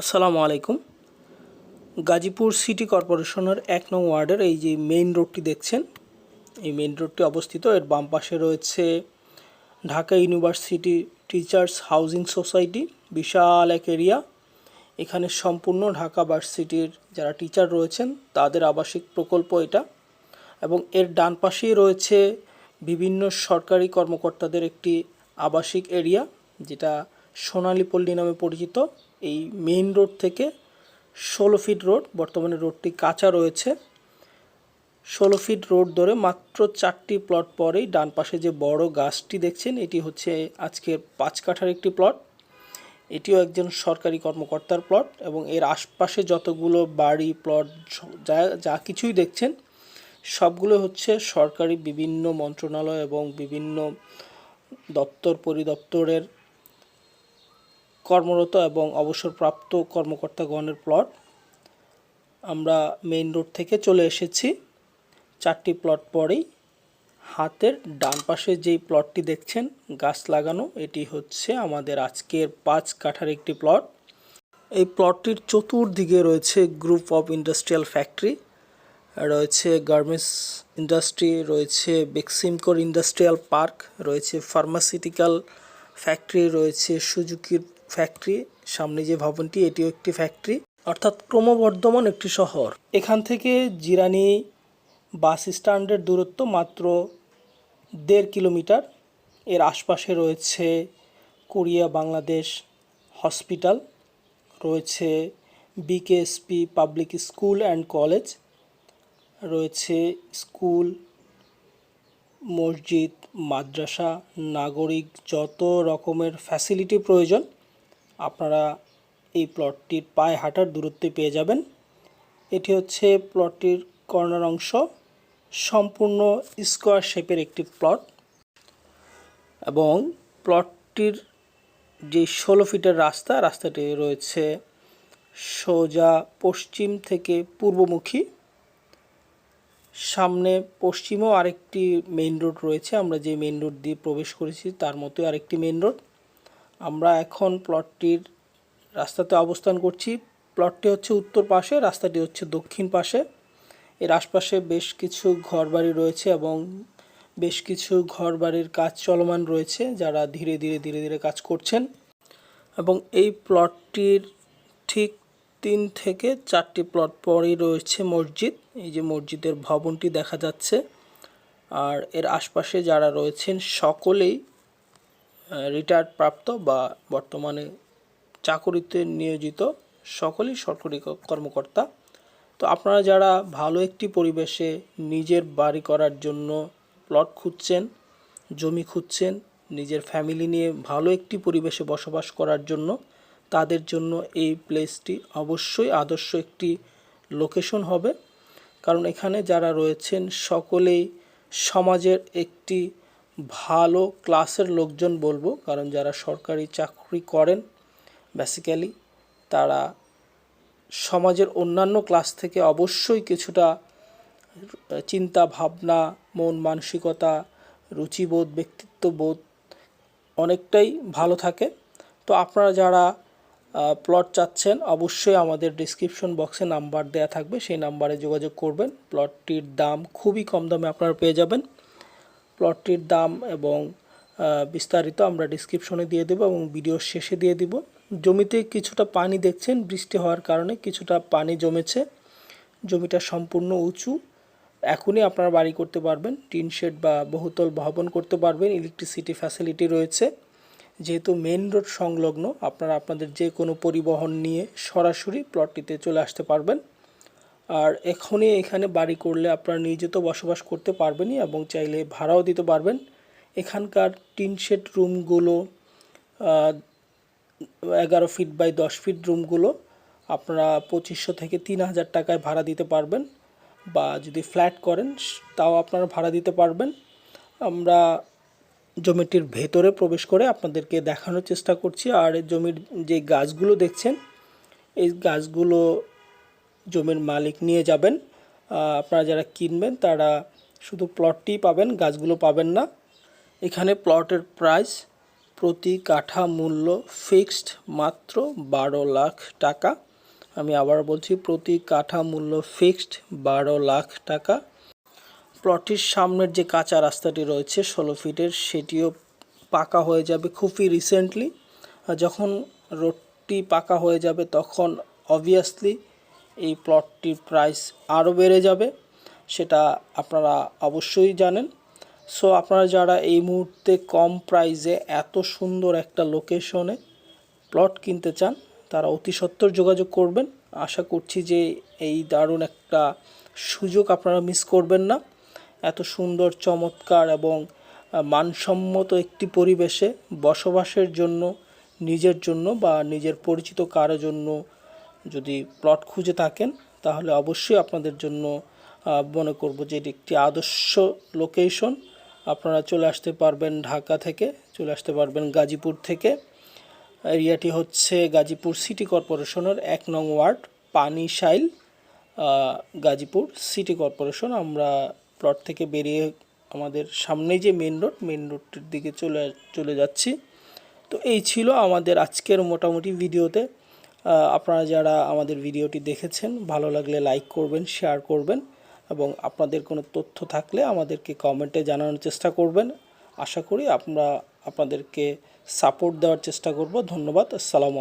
আসসালামু আলাইকুম। গাজীপুর সিটি কর্পোরেশনের এক নং ওয়ার্ডের এই যে মেইন রোডটি দেখছেন, এই মেইন রোডটি অবস্থিত। এর বাম পাশে রয়েছে Dhaka university teachers housing society, বিশাল এক এরিয়া। এখানে সম্পূর্ণ ঢাকা ভার্সিটির যারা টিচার রয়েছেন, তাদের আবাসিক প্রকল্প এটা। এবং এর ডান পাশেই রয়েছে বিভিন্ন সরকারি কর্মকর্তাদের একটি আবাসিক এরিয়া, যেটা সোনালী পল্লী নামে পরিচিত। এই মেইন রোড থেকে ষোলো ফিট রোড বর্তমানে রোডটি কাঁচা রয়েছে। ষোলো ফিট রোড ধরে মাত্র চারটি প্লট পরেই ডান পাশে যে বড় গাছটি দেখছেন, এটি হচ্ছে আজকে পাঁচ কাঠার একটি প্লট এটিও একজন সরকারি কর্মকর্তার প্লট এবং এর আশপাশে যতগুলো বাড়ি প্লট যা যা কিছুই দেখছেন, সবগুলো হচ্ছে সরকারি বিভিন্ন মন্ত্রণালয় এবং বিভিন্ন দপ্তর পরিদপ্তরের কর্মরত এবং অবসরপ্রাপ্ত কর্মকর্তাগণের প্লট। আমরা মেইন রোড থেকে চলে এসেছি। চারটি প্লট পরেই হাতের ডান পাশে যেই প্লটটি দেখছেন, গাছ লাগানো, এটি হচ্ছে আমাদের আজকের পাঁচ কাঠার একটি প্লট এই প্লটটির চতুর্দিকে রয়েছে গ্রুপ অফ ইন্ডাস্ট্রিয়াল ফ্যাক্টরি রয়েছে গার্মেন্টস ইন্ডাস্ট্রি রয়েছে বেক্সিমকোর ইন্ডাস্ট্রিয়াল পার্ক রয়েছে ফার্মাসিউটিক্যাল ফ্যাক্টরি রয়েছে সুজুকির ফ্যাক্টরি সামনে যে ভবনটি, এটিও একটি ফ্যাক্টরি অর্থাৎ ক্রমবর্ধমান একটি শহর। এখান থেকে জিরানি বাস স্ট্যান্ডের দূরত্ব মাত্র দেড় কিলোমিটার। এর আশপাশে রয়েছে কোরিয়া বাংলাদেশ হসপিটাল, রয়েছে BKSP public school and college, রয়েছে স্কুল, মসজিদ, মাদ্রাসা, নাগরিক, যত রকমের ফ্যাসিলিটি প্রয়োজন। আপনারা এই প্লটটির পায়ে হাঁটার দূরত্বে পেয়ে যাবেন। এটি হচ্ছে প্লটটির কর্নার অংশ। সম্পূর্ণ স্কোয়ার শেপের একটি প্লট এবং প্লটটির যে ষোলো ফিটের রাস্তা, রাস্তাটি রয়েছে সোজা পশ্চিম থেকে পূর্বমুখী। সামনে পশ্চিমেও আরেকটি মেইন রোড রয়েছে। আমরা যে মেইন রোড দিয়ে প্রবেশ করেছি, তার মতোই আরেকটি মেইন রোড আমরা এখন প্লটটির রাস্তাতে অবস্থান করছি। প্লটটি হচ্ছে উত্তর পাশে, রাস্তাটি হচ্ছে দক্ষিণ পাশে। এর আশপাশে বেশ কিছু ঘরবাড়ি রয়েছে এবং বেশ কিছু ঘরবাড়ির কাজ চলমান রয়েছে, যারা ধীরে ধীরে ধীরে ধীরে কাজ করছেন। এবং এই প্লটটির ঠিক তিন থেকে চারটি প্লট পরেই রয়েছে মসজিদ। এই যে মসজিদের ভবনটি দেখা যাচ্ছে। আর এর আশপাশে যারা রয়েছেন, সকলেই রিটায়ার্ড প্রাপ্ত বা বর্তমানে চাকুরিতে নিয়োজিত সকলেই সরকারি কর্মকর্তা। তো আপনারা যারা ভালো একটি পরিবেশে নিজের বাড়ি করার জন্য প্লট খুঁজছেন, জমি খুঁজছেন, নিজের ফ্যামিলি নিয়ে ভালো একটি পরিবেশে বসবাস করার জন্য, তাদের জন্য এই প্লেসটি অবশ্যই আদর্শ একটি লোকেশন হবে। কারণ এখানে যারা রয়েছেন, সকলেই সমাজের একটি ভালো ক্লাসের লোকজন বলব, কারণ যারা সরকারি চাকরি করেন বেসিক্যালি তারা সমাজের অন্যান্য ক্লাস থেকে অবশ্যই কিছুটা চিন্তা, ভাবনা, মন, মানসিকতা, রুচিবোধ, ব্যক্তিত্ববোধ অনেকটাই ভালো থাকে। তো আপনারা যারা প্লট চাচ্ছেন, অবশ্যই আমাদের ডিসক্রিপশন বক্সে নাম্বার দেওয়া থাকবে, সেই নাম্বারে যোগাযোগ করবেন। প্লটটির দাম খুবই কম দামে আপনারা পেয়ে যাবেন। প্লটটির দাম এবং বিস্তারিত আমরা ডিসক্রিপশনে দিয়ে দেবো এবং ভিডিওর শেষে দিয়ে দিব। জমিতে কিছুটা পানি দেখছেন, বৃষ্টি হওয়ার কারণে কিছুটা পানি জমেছে। জমিটা সম্পূর্ণ উঁচু। এখনই আপনারা বাড়ি করতে পারবেন, টিন শেড বা বহুতল ভবন করতে পারবেন ইলেকট্রিসিটি ফ্যাসিলিটি রয়েছে। যেহেতু মেন রোড সংলগ্ন, আপনারা আপনাদের যে কোনো পরিবহন নিয়ে সরাসরি প্লটটিতে চলে আসতে পারবেন। আর এখনই এখানে বাড়ি করলে আপনারা নিজে তো বসবাস করতে পারবেনই এবং চাইলে ভাড়াও দিতে পারবেন। এখানকার টিন শেড রুমগুলো এগারো ফিট বাই দশ ফিট রুমগুলো আপনারা পঁচিশশো থেকে তিন হাজার টাকায় ভাড়া দিতে পারবেন বা যদি ফ্ল্যাট করেন তাও আপনারা ভাড়া দিতে পারবেন। আমরা জমিটির ভেতরে প্রবেশ করে আপনাদেরকে দেখানোর চেষ্টা করছি। আর জমির যে গাছগুলো দেখছেন, এই গাছগুলো জমির মালিক নিয়ে যাবেন। আপনারা যারা কিনবেন তারা শুধু প্লটটিই পাবেন, গাছগুলো পাবেন না। এখানে প্লটের প্রাইস প্রতি কাঠা মূল্য ফিক্সড মাত্র বারো লাখ টাকা। আমি আবার বলছি, প্রতি কাঠা মূল্য ফিক্সড বারো লাখ টাকা। প্লটটির সামনের যে কাঁচা রাস্তাটি রয়েছে ষোলো ফিটের, সেটিও পাকা হয়ে যাবে খুবই রিসেন্টলি যখন রোডটি পাকা হয়ে যাবে, তখন অবভিয়াসলি এই প্লটটির প্রাইস আরও বেড়ে যাবে, সেটা আপনারা অবশ্যই জানেন। সো আপনারা যারা এই মুহূর্তে কম প্রাইসে এত সুন্দর একটা লোকেশনে প্লট কিনতে চান, তারা অতি সত্বর যোগাযোগ করবেন। আশা করছি যে এই দারুণ একটা সুযোগ আপনারা মিস করবেন না। এত সুন্দর, চমৎকার এবং মানসম্মত একটি পরিবেশে বসবাসের জন্য, নিজের জন্য বা নিজের পরিচিত কারও জন্য যদি প্লট খুঁজে থাকেন, তাহলে অবশ্যই আপনাদের জন্য মনে করব যে এটি একটি আদর্শ লোকেশন আপনারা চলে আসতে পারবেন ঢাকা থেকে, চলে আসতে পারবেন গাজীপুর থেকে। এরিয়াটি হচ্ছে গাজীপুর সিটি কর্পোরেশনের এক নং ward, Panishail Gazipur city corporation. আমরা প্লট থেকে বেরিয়ে আমাদের সামনেই যে মেন রোড মেন রোডটির দিকে চলে চলে যাচ্ছি। তো এই ছিল আমাদের আজকের মোটামুটি ভিডিওতে। আপনারা যারা আমাদের ভিডিওটি দেখেছেন, ভালো লাগলে লাইক করবেন শেয়ার করবেন এবং আপনাদের কোনো তথ্য থাকলে আমাদেরকে কমেন্টে জানানোর চেষ্টা করবেন। আশা করি আমরা আপনাদেরকে সাপোর্ট দেওয়ার চেষ্টা করব। ধন্যবাদ, আসসালামু